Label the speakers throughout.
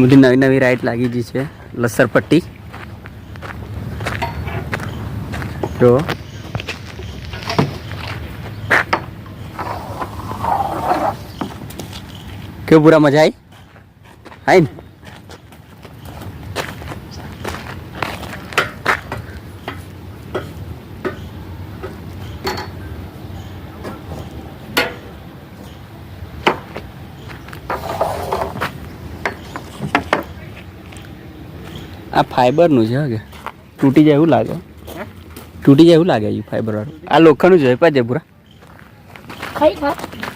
Speaker 1: બધી નવી નવી રાઈડ લાગી ગઈ છે. લસરપટ્ટી જો. કેવું, પૂરા મજા આવી આવી ને? આ ફાઈબરનું છે હો કે? તૂટી જાય એવું લાગે. તૂટી જાય એવું લાગે એ ફાઈબર વાળું આ લોખંડનું છે પાજે પૂરા.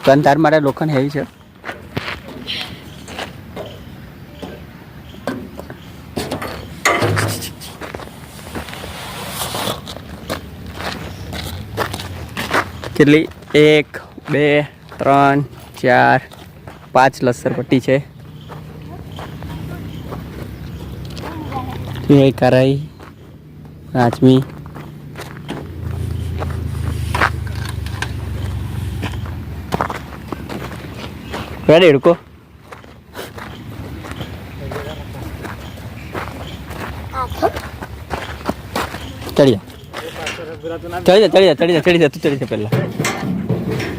Speaker 1: તન તાર મારે લોખંડ હેવી છે. કેટલી? એક બે ત્રણ ચાર પાંચ લસર પટ્ટી છે. એ કરાઈ પાંચમી રેડી રૂકો ચડી જા ચડી જા ચડી જા ચડી જા ચડી જા તું ચડી જા પહેલા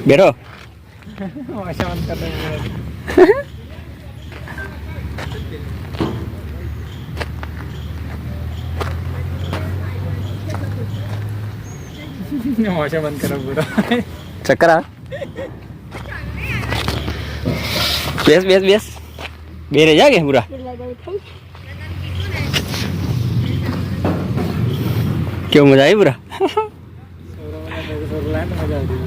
Speaker 1: બેરો
Speaker 2: મોશા બંધ કરો પૂરો
Speaker 1: ચક્કર આવે બેસ બેસ બેસ બે રહી જા કે પૂરા
Speaker 3: એટલે ગઈ ખાઈ
Speaker 1: કેવું મજા આવી પૂરા
Speaker 2: મજા આવતી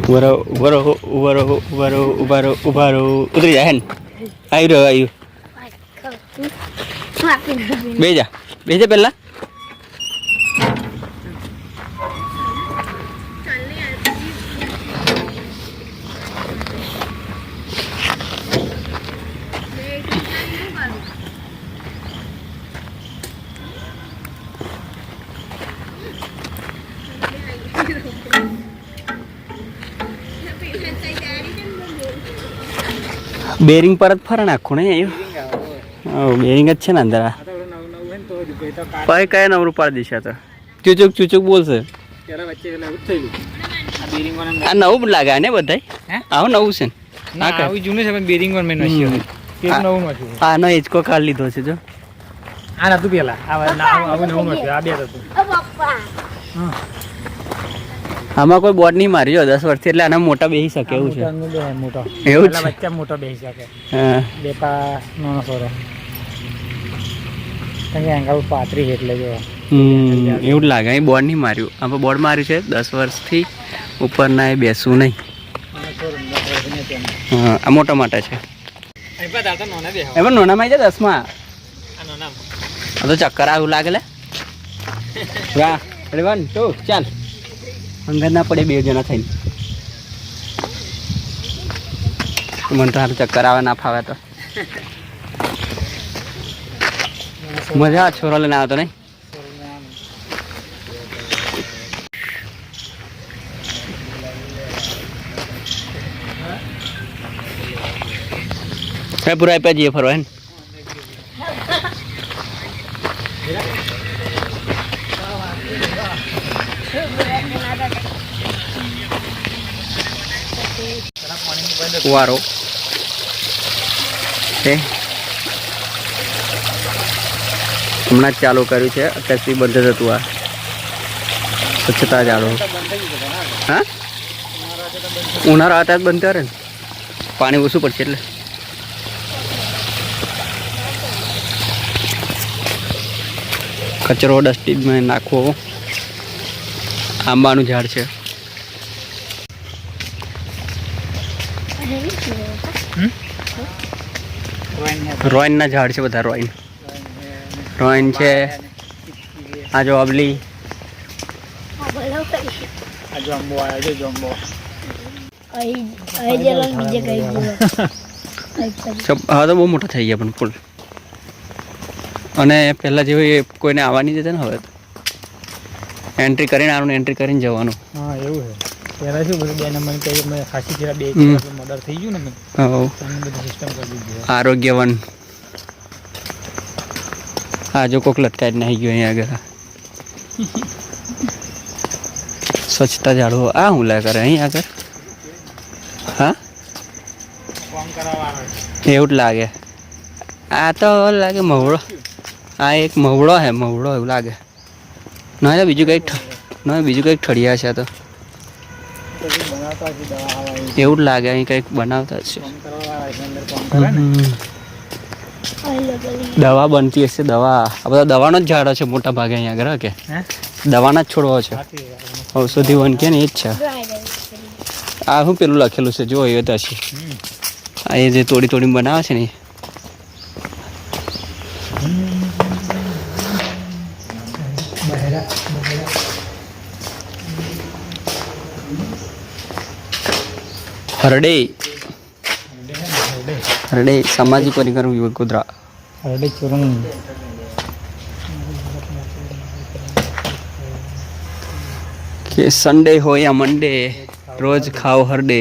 Speaker 1: ઊભા રહો ઊભા રહો ઊભા રહો ઊભા રહો ઊભા રહો ઊભા રહો ઉતરી જાય હે ને આવી રહ્યો આવ્યું
Speaker 3: શું આપીને આપીને
Speaker 1: બે જા બે પહેલા. બેરિંગ પર જ ફરે નાખું ને આવ્યું બેરિંગ જ છે ને અંદર.
Speaker 2: જ ભાઈ
Speaker 1: કયા નવરું પાડી દેશે તો? ચૂચુક ચૂચુક બોલશે.
Speaker 2: જ આ
Speaker 1: નવું જ લાગે ને બધાય?
Speaker 2: હે?
Speaker 1: આવું નવું છે ને?
Speaker 2: આવું જૂનું છે પણ બેરિંગ વાળા મેં નસ્યું
Speaker 1: આનો હિંચકો કાઢ લીધો છે જો.
Speaker 2: આ નતું પેલા. આવું નવું નથી આ બે હતું.
Speaker 1: આમાં કોઈ બોર્ડ નહીં માર્યો દસ વર્ષથી એટલે આના મોટા બેસી શકે એવું છે. એવું છે?
Speaker 2: મોટા બેસી શકે.
Speaker 1: હા.
Speaker 2: બે પા નાનો સોરો. કે એંગલ પાતરી એટલે જો.
Speaker 1: એવું જ લાગે. અહીં બોર્ડ નહીં માર્યું. આમ બોર્ડ માર્યું છે. દસ વર્ષથી ઉપરના એ બેસવું નહીં. હા આ મોટા માટે છે. એમાં નોનામાં આવી જાય દસમાં. આ તો ચક્કર આવું લાગે લે. વાહ અરે વન ટુ ચાલ. અંગર ના પડે બે જણા થઈને. મને તો હારું ચક્કર આવે ના ફાવે તો. મજા છોરો લઈને આવતો નહીં? ફેબ્રુઆરી પે જઈએ ફરવા વારો છે હમણાં જ ચાલુ કર્યું છે. અત્યારથી બંધ જ હતું આ. સ્વચ્છતા ચાલુ હા? ઉનાળા હતા જ બંધ કરે ને. પાણી ઓછું પડશે એટલે. કચરો ડસ્ટબિનમાં નાખવો. આંબાનું ઝાડ છે. રોઈનના ઝાડ છે બધા રોઈન. રોઈન છે. આ જો અબલી.
Speaker 3: આ
Speaker 2: જમ્બો આવ્યો છે જમ્બો.
Speaker 1: તો બહુ મોટા થઈ ગયા પણ ફૂલ અને પહેલાં જેવી એ કોઈને આવવાની જતા ને હવે એન્ટ્રી કરીને આનું એન્ટ્રી કરીને જવાનું.
Speaker 2: હા એવું છે. પહેલાં શું બધું બે નંબર કહીએ મેં ખાસી જરા બે મર્ડર થઈ ગયું ને મેં. બધું સિસ્ટમ કરી દીધી.
Speaker 1: આરોગ્યવન હા જો કોક લટકાઈ નાહી ગયો અહીંયા આગળ સ્વચ્છતા જાળવો આ હું લાગે કરે અહીં આગળ હા એવું જ લાગે આ તો લાગે મવડો આ એક મવડો હે મવડો એવું લાગે ના બીજું કંઈક નહીં ના બીજું કંઈક ઠળિયા છે આ તો એવું જ લાગે અહીં કંઈક બનાવતા છે
Speaker 2: કામ કરાવવાળા છે અંદર કામ કરે ને
Speaker 1: હમ.
Speaker 3: અહીં લગેલી.
Speaker 1: દવા બનતી હશે દવા. આ બધા દવાનો જ ઝાડો છે મોટા ભાગે અહીંયા આગળ કે? દવાના જ છોડવા છે. ઔષધિ વન કે ને એ જ છે. આ શું પેલું લખેલું છે? જો એ છે. આ એ જે તોડી તોડી બનાવે છે ને હરડે. હરડે સામાજિક પરિક્રમ વિભાગ ગોધરા.
Speaker 2: હરડે ચૂરણ
Speaker 1: કે સન્ડે હોય યા મંડે રોજ ખાઓ હરડે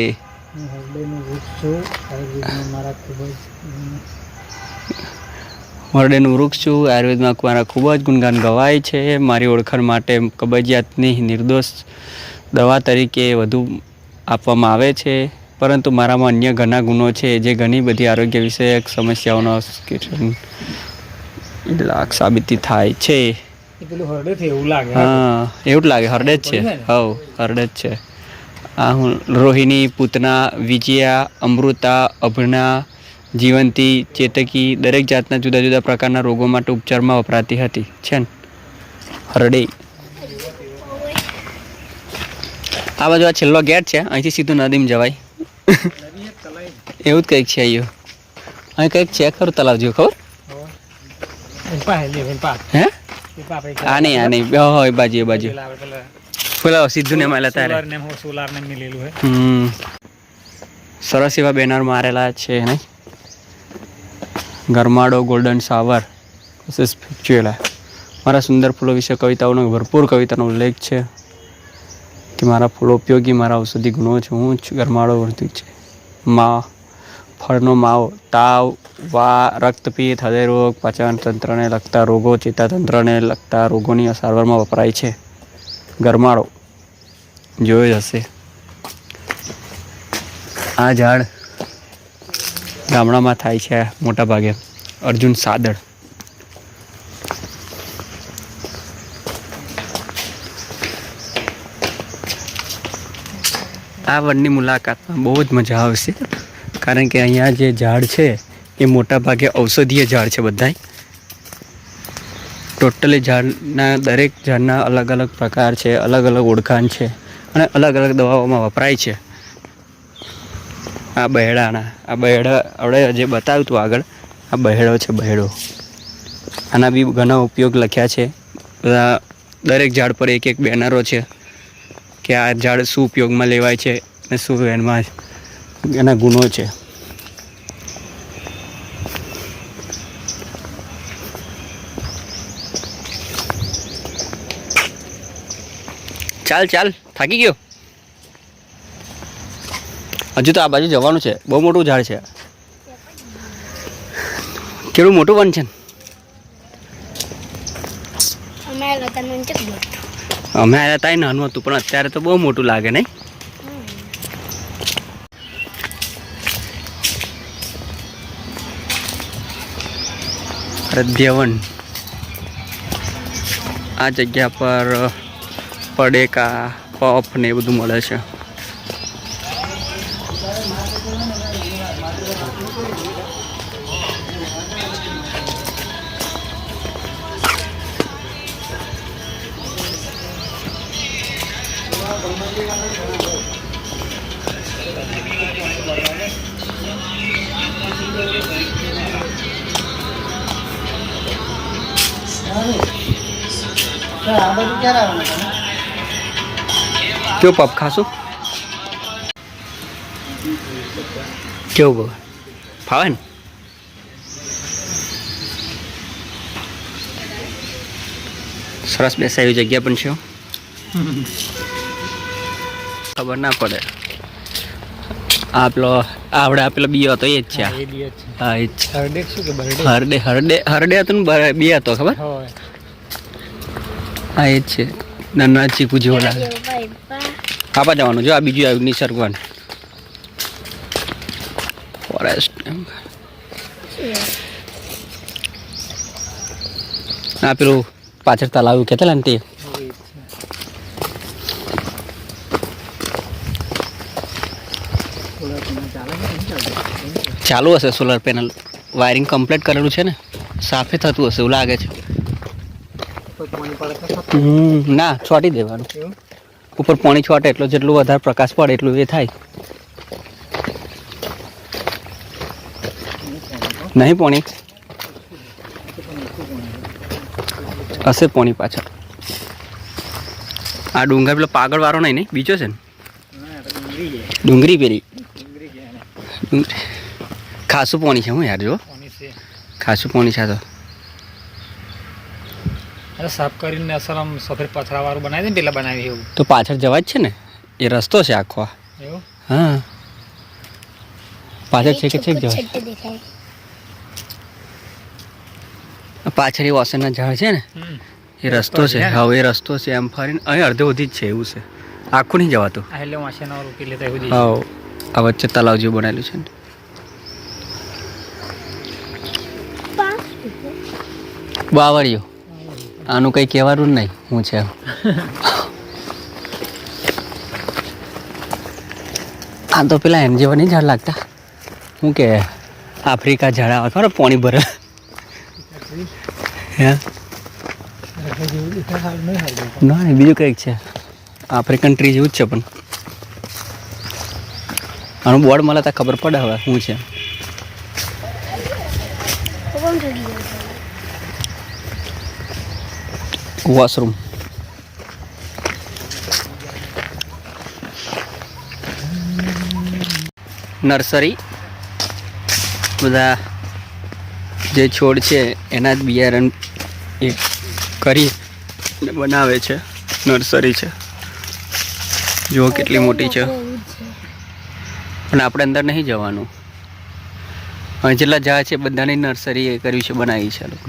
Speaker 2: હરડેનું વૃક્ષ છું. આયુર્વેદમાં મારા ખૂબ જ
Speaker 1: ગુણગાન ગવાય છે. મારી ઓળખાણ માટે કબજિયાતની નિર્દોષ દવા તરીકે વધુ આપવામાં આવે છે. પરંતુ મારામાં અન્ય ઘણા ગુણો છે જે ઘણી બધી આરોગ્ય વિષયક સમસ્યાઓનો લાખ સાબિતી થાય છે. હા એવું જ લાગે. હરડે જ છે. હવ હરડે જ છે. આ હું રોહિણી પૂતના વિજયા અમૃતા અભના જીવંતી ચેતકી દરેક જાતના જુદા જુદા પ્રકારના રોગો માટે ઉપચારમાં વપરાતી હતી. છે ને? હરડે. આ બાજુ આ છેલ્લો ગેટ છે. અહીંથી સીધું નદીમાં જવાય. એવું જ કંઈક છે અહીંયા અહીં કંઈક છે ખરું તલાવ જેવું, ખબર? આ નહીં આ નહીં. બાજુ, એ બાજુ. ને મારેલા તારે. હમ. સરસ એવા બેનર મારેલા છે, નહીં? ગરમાડો ગોલ્ડન સાવર મારા સુંદર ફૂલો વિશે કવિતાઓનો ભરપૂર કવિતાનો ઉલ્લેખ છે. કે મારા ફૂલો ઉપયોગી, મારા ઔષધિ ગુણો છે. હું જ ગરમાડો વર્તી છે. મા, ફળનો માવો, તાવ, વા રક્તપિત હૃદયરોગ, પાચન તંત્રને લગતા રોગો, ચેતાતંત્રને લગતા રોગોની સારવારમાં વપરાય છે. ગરમાળો જોયો જ હશે. આ ઝાડ ગામડામાં થાય છે મોટા ભાગે અર્જુન સાદળ. આ વનની મુલાકાતમાં બહુ જ મજા આવશે, કારણ કે અહીંયા જે ઝાડ છે, એ મોટા ભાગે ઔષધીય ઝાડ છે બધાય. ટોટલી ઝાડના, દરેક ઝાડના અલગ અલગ પ્રકાર છે, અલગ અલગ ઓળખાણ છે અને અલગ અલગ દવાઓમાં વપરાય છે. આ બહેડાના, આ બહેડા, આપણે જે બતાવ્યું હતું આગળ, આ બહેડો છે બહેડો. આના બી ઘણા ઉપયોગ લખ્યા છે. બધા દરેક ઝાડ પર એક એક બેનરો છે. કે આ ઝાડ શું ઉપયોગમાં લેવાય છે અને શું એમાં એના ગુણો છે. ચાલ ચાલ, થાકી ગયો? હજુ તો આ બાજુ જવાનું છે. બહુ મોટું ઝાડ છે. કેવું મોટું વન છે
Speaker 3: અમે
Speaker 1: આવ્યા હતા નાનું હતું, પણ અત્યારે તો બહુ મોટું લાગે નહીં. હૃદયવન આ જગ્યા પર પડેકા, પફ ને એ બધું મળે છે. કેવું પપ ખાશું? કેવું બહુ ફાવે ને? સરસ બેસાય એવી જગ્યા પણ છે ખબર ના પડે. આપલો પેલો આવડે આપેલો પેલો બીયો હતો એ જ છે આ.
Speaker 2: એ બી છે.
Speaker 1: હા એ જ છે.
Speaker 2: હરડેક શું કે
Speaker 1: હરડે હરડે હરડે હતો ને બે હતો ખબર? હા એ જ છે. નાના ચીકુ જેવો લાગે
Speaker 3: કાપા
Speaker 1: આપા જવાનું જો આ બીજું આવ્યું નિસર્ગવાન ફોરેસ્ટ આ પેલું પાછળ તલાવ કહેતા ને તે. ચાલુ હશે સોલર પેનલ વાયરિંગ કમ્પ્લીટ કરેલું છે ને? સાફે થતું હશે એવું લાગે છે
Speaker 2: કોઈ પાણી પડે તો
Speaker 1: હમ, ના છોટી દેવાનું. ઉપર પાણી છોટે એટલો જેટલું વધારે પ્રકાશ પડે એટલું એ થાય. નહીં પાણી? હશે પાણી પાછળ. આ ડુંગર પેલો પાગળ વાળો નહીં નહીં બીજો છે ને?
Speaker 2: ડુંગળી
Speaker 1: ડુંગરી પેલી
Speaker 2: ડુંગળી
Speaker 1: ખાસું પાણી છે હું યાર જો ખાસું પાણી છે તો.
Speaker 2: અરે સાફ કરીને અસલ આમ સફેદ પથરાવાળું બનાવી દે ને પેલા બનાવી એવું.
Speaker 1: તો પાછળ જવા જ છે ને? એ રસ્તો છે આખો.
Speaker 2: એવું?
Speaker 1: હા. પાછળ છે કે છે જવાય પાછળ એ ઓસનના ઝાડ છે ને? એ રસ્તો છે. હવે એ રસ્તો છે એમ ફરીને અહીં અડધે સુધી જ છે એવું છે. આખું નહીં જવાતું?
Speaker 2: આ એટલે વાંચેના રોકી લેતા એવું
Speaker 1: હા આ વચ્ચે તલાવ જેવું બનાવેલું છે ને. બાવળિયો આનું કંઈ કહેવાનું નહીં, હું છે. આ તો પેલા એમ નહીં ઝાડ લાગતા. શું કે, આફ્રિકા ઝાડ આવે, ખબર પાણી ભરે. ના બીજું કંઈક છે. આફ્રિકન ટ્રી જેવું જ છે પણ. આનું બોર્ડ મળે તો ખબર પડે હવે શું છે
Speaker 3: કોણ ચડી ગયો
Speaker 1: વોશરૂમ નર્સરી બધા જે છોડ છે, એના જ બિયારણ એ કરી બનાવે છે. નર્સરી છે. જુઓ કેટલી મોટી છે. પણ આપણે અંદર નહીં જવાનું. જેટલા ઝાડ છે, બધાની નર્સરી એ કર્યું છે, બનાવી છે લોકો.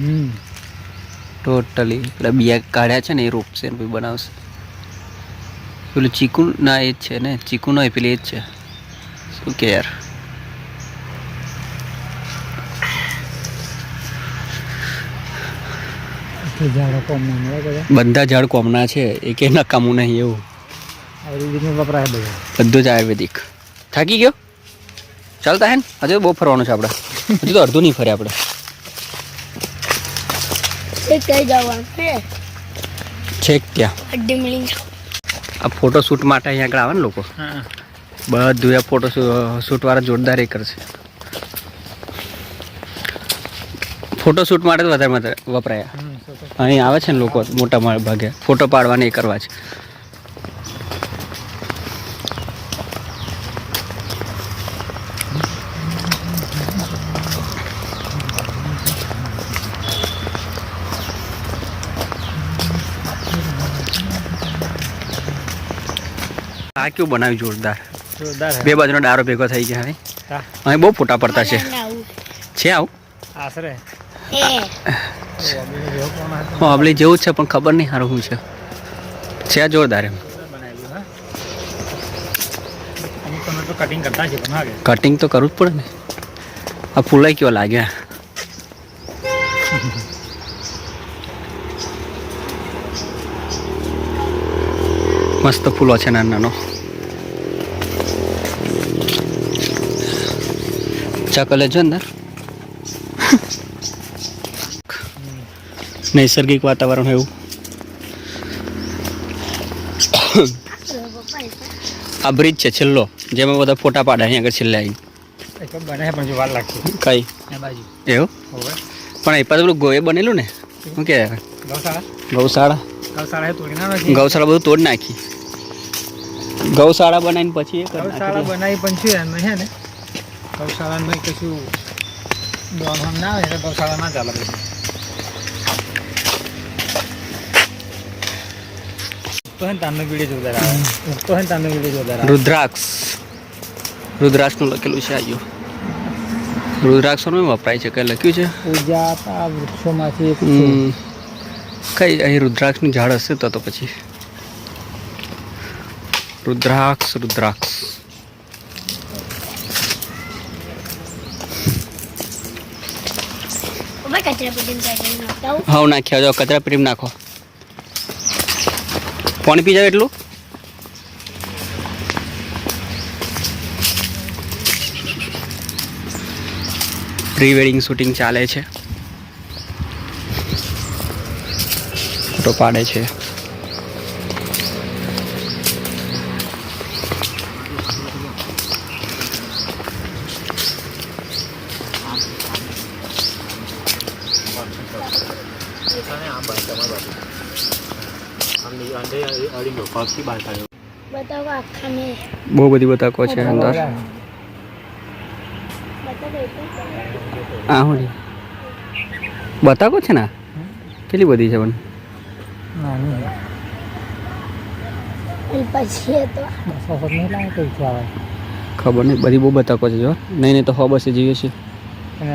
Speaker 1: ટોટલી પેલા બિયા કાઢ્યા છે ને એ રોપશે ને પછી બનાવશે. પેલું ચીકુ ના એ જ છે ને ચીકુ ના પેલી એ જ છે. શું કે યાર?
Speaker 2: બધા?
Speaker 1: ઝાડ કોમના છે એ કે નકામું નહીં એવું.
Speaker 2: બધું.
Speaker 1: જ આયુર્વેદિક. થાકી ગયો? ચાલતા હે ને? હજુ બહુ ફરવાનું છે આપણે હજુ તો અડધું નહીં ફરે આપણે
Speaker 3: કઈ જવાનું હે
Speaker 1: છેક ત્યાં
Speaker 3: અડ્ડી
Speaker 1: આ ફોટોશૂટ માટે અહીંયા આગળ આવે ને લોકો?
Speaker 2: હા
Speaker 1: બધું આ ફોટો શૂટ વાળા જોરદાર એ કરશે. ફોટોશૂટ માટે વધારે વધારે વપરાય. અહીં આવે છે ને લોકો મોટા મા- ભાગે. ફોટો પાડવાને એ કરવા છે. આ કેવું બનાવ્યું જોરદાર?
Speaker 2: જોરદાર
Speaker 1: બે બાજુનો ડારો ભેગો થઈ ગયા અહીં અહીં બહુ ફોટા પડતા છે. છે આવું?
Speaker 2: આશરે.
Speaker 1: આપણે જેવું છે પણ ખબર નહીં સારું શું છે. છે આ જોરદાર એમ.
Speaker 2: બનાવેલું હા. અમુક તમે તો કટિંગ કરતા છે પણ હાગે
Speaker 1: કટિંગ તો કરવું જ પડે ને. આ ફૂલાઈ કેવા લાગ્યા. મસ્ત ફૂલો છે નાનો નાનો ચકલે છે અંદર? નૈસર્ગિક વાતાવરણ એવું. આ બ્રિજ છે છેલ્લો જેમાં બધા ફોટા પાડે અહીં આગળ છેલ્લે આવી
Speaker 2: બને પણ જો વાર લાગશે.
Speaker 1: કઈ?
Speaker 2: એ
Speaker 1: એવું? પણ એ પાછું પેલું ગોએ બનેલું ને? શું કે?
Speaker 2: ગૌશાળા.
Speaker 1: ગૌશાળા. બધું તોડ નાખી. ગૌશાળા બનાવીને પછી
Speaker 2: ગૌશાળા બનાવી પણ છે ને? ગૌશાળામાં કશું દોડ ના આવે એટલે ગૌશાળા ના ચાલે પછી
Speaker 1: રુદ્રાક્ષ. રુદ્રાક્ષનું લખેલું છે આયો. રુદ્રાક્ષનું વપરાય છે કઈ લખ્યું છે?
Speaker 2: પૂજા વૃક્ષોમાંથી
Speaker 1: કઈ અહીં રુદ્રાક્ષનું ઝાડ હશે તો તો પછી. રુદ્રાક્ષ રુદ્રાક્ષ. હાવ નાખ્યા જાઓ કચરા પેટીમાં નાખો. પાણી પી જાવ એટલું? પ્રી વેડિંગ શૂટિંગ ચાલે છે. ફોટો પાડે છે. બહુ બધી બતાકો છે અંદર.
Speaker 3: જ.
Speaker 1: આ શું છે ને કેટલી બધી છે પણ? ખબર નહીં બધી બહુ બતાકો છે જો. નહીં નહીં તો હો બસે જઈએ છીએ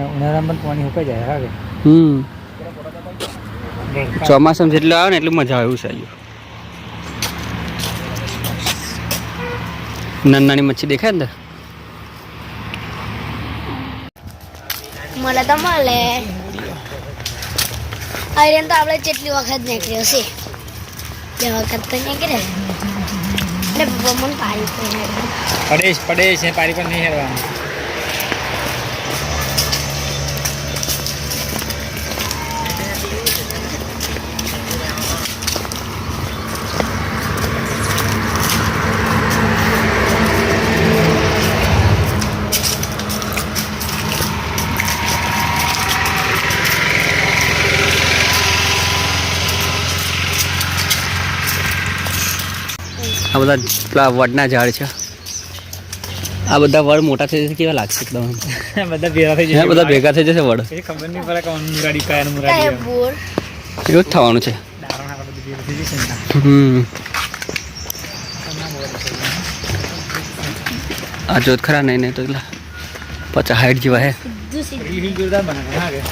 Speaker 2: ઉનાળામાં પાણી સુકાઈ જાય હા
Speaker 1: હમ. ચોમાસામાં જેટલું આવે ને એટલું મજા આવે એવું નાની નાની મચ્છી દેખાય અંદર
Speaker 3: મળે તો મળે. આયરન તો આપણે જેટલી વખત નીકળ્યો છે. બે વખત તો નીકળે. મને પાડી
Speaker 2: પડેશ પડેશ ને પારી પર નહીં હેરવાનું.
Speaker 1: આ બધા પેલા વડના ઝાડ છે. આ બધા વડ મોટા થઈ જશે કેવા લાગશે એકદમ
Speaker 2: બધા ભેગા થઈ જશે
Speaker 1: બધા ભેગા થઈ જશે વડ.
Speaker 2: ખબર નહીં પડે કોણ મુરાડી કયા મુરાડી
Speaker 1: એવું જ થવાનું છે. હમ. આ જોત ખરા નહીં નહીં તો એટલા પચાસ હાઈટ જેવા હે.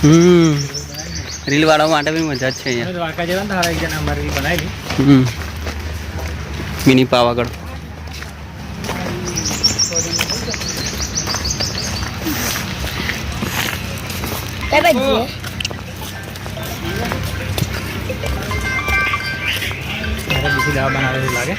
Speaker 1: હમ. રીલ વાળવા માટે બી મજા જ છે અહીંયા. મિની પાવાગઢ.
Speaker 3: લાગે
Speaker 2: મારે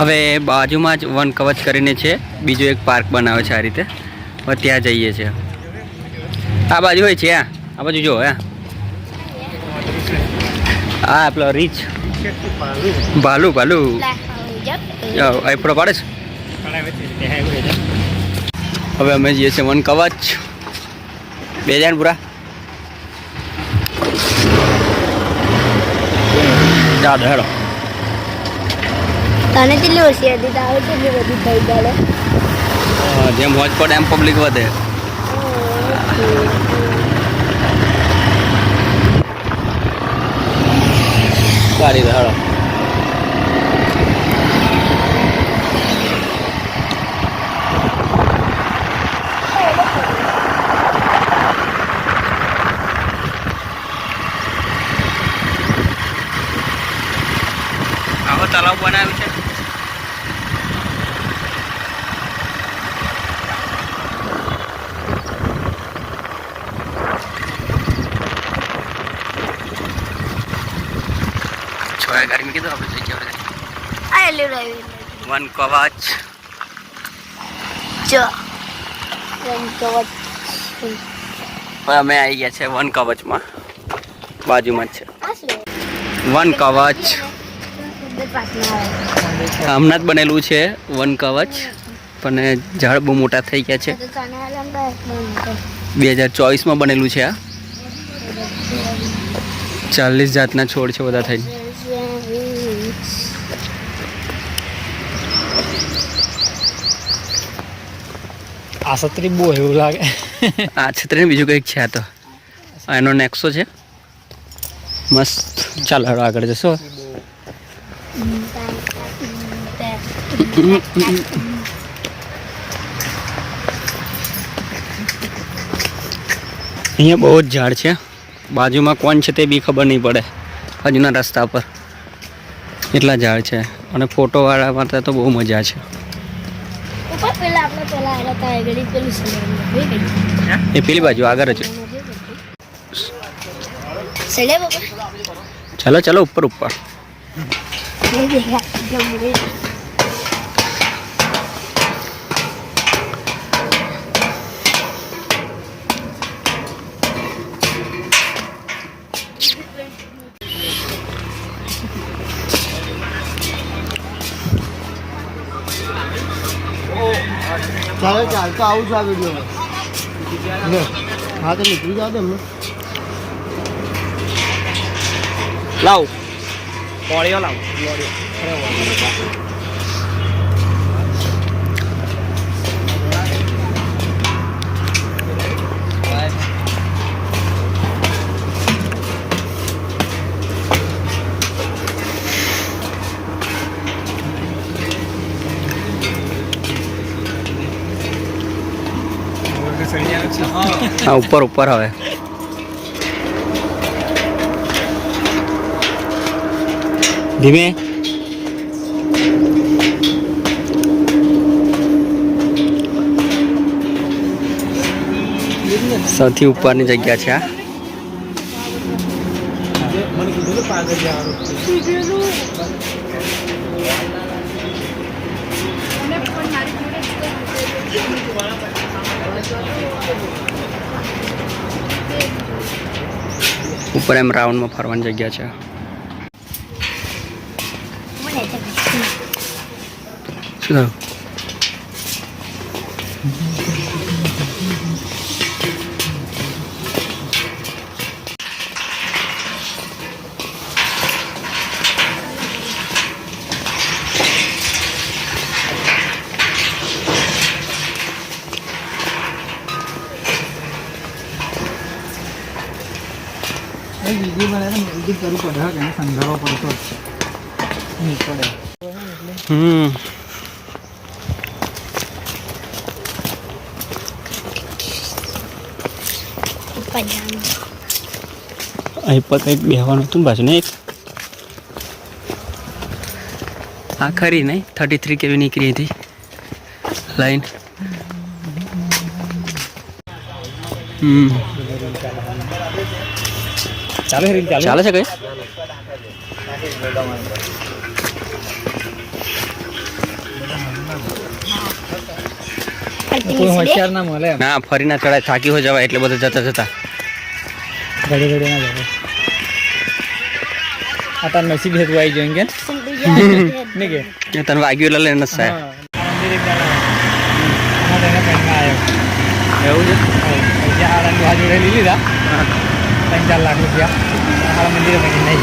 Speaker 1: હવે બાજુમાં જ વન કવચ કરીને છે. બીજો એક પાર્ક બનાવ્યો છે આ રીતે. હવે ત્યાં જઈએ છીએ આ બાજુ હોય છે, આ. બાજુ જો હે આ પેલો રીચ. ભાલુ ભાલુ. આઈપડો પાડે છે. હવે અમે જઈએ છીએ વન કવચ. બે જાય પૂરા. ચાલો હેડો
Speaker 3: તને કેટલી ઓછી હતી તારે કેટલી બધી થઈ ગયેલો
Speaker 1: જેમ હોજ પડે એમ પબ્લિક વધે. ગાડી હાલો. તલાવ બનાવ્યું છે છોયા ગાડી में કીધું આપણે જઈ ગયા
Speaker 3: આ એલી રહી
Speaker 1: વન કવાચ. અમે આવી ગયા છે વન કવચમાં. બાજુમાં જ છે. વન કવચ. હમણાં જ બનેલું છે વન કવચ. પણ ઝાડ બહુ મોટા થઈ ગયા છે. બે હજાર ચોવીસમાં બનેલું છે આ. ચાલીસ જાતના છોડ છે બધા થઈને
Speaker 2: આ છત્રી બહુ એવું લાગે.
Speaker 1: આ છત્રી બીજું કંઈક છે આ તો. એનો નેક્સો છે. મસ્ત. ચાલો હવે આગળ જશો. અહીંયા બહુ જ ઝાડ છે. બાજુમાં કોણ છે તે બી ખબર નહીં પડે. બાજુના રસ્તા પર. એટલા ઝાડ છે. અને ફોટોવાળા માટે તો બહુ મજા છે
Speaker 3: ઉપર પેલા આપણે પેલા આવ્યા હતા એ પેલું
Speaker 1: બાજુ આગળ જ. ચાલો ચાલો ઉપર ઉપર.
Speaker 4: તો આવું છું આ વિડીયોમાં લે હા તો નીકળી જાવ તમે
Speaker 1: લાવ. કોળીઓ લાવ. હા ઉપર ઉપર હવે. ધીમે. સૌથી ઉપરની જગ્યા છે આ
Speaker 2: મને
Speaker 1: ઉપર એમ રાઉન્ડમાં ફરવાની જગ્યા છે. શું થયું?
Speaker 2: બીજી મને
Speaker 1: બેહવાનું હતું પાછું ને એક ખરી, નહીં? થર્ટી થ્રી કેવી નીકળી હતી? લાઈન. હમ.
Speaker 2: ચાલે રીલ ચાલે?
Speaker 1: ચાલે છે કઈ?
Speaker 2: કોઈ હોશિયાર ના મળે
Speaker 1: ના ફરી ના ચડાય થાકી હો જવાય એટલે બધું જતા જતા.
Speaker 2: ઘડી ઘડી ના જાય આ તાર નસીબ હેતુ આવી જાય કે? નહીં કે?
Speaker 1: તને વાગ્યું એટલે લઈને સાહેબ એવું છે?
Speaker 2: લીધા. ત્રણ ચાર લાખ રૂપિયા. હાડા મંદિરે પછી નહીં.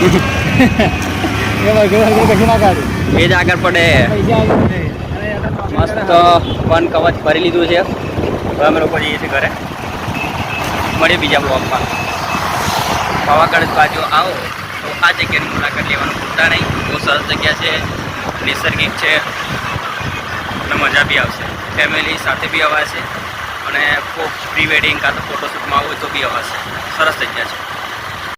Speaker 2: એ વર્ગ વર્ગ કશું ના કાઢ્યું
Speaker 1: એ જ આગળ પડે. મસ્ત વન કવચ ભરી લીધું છે. હવે અમે લોકો જઈએ છીએ ઘરે. મળીએ બીજા બ્લોગમાં પાવાગઢ બાજુ આવો. તો આ જગ્યાની મુલાકાત લેવાનું ભૂલતા નહીં. બહુ સરસ જગ્યા છે. નૈસર્ગિક છે. અને મજા બી આવશે. ફેમિલી સાથે બી અવાશે અને પ્રી વેડિંગ કાં તો ફોટોશૂટમાં આવું તો બી અવાશે સરસ જગ્યા છે.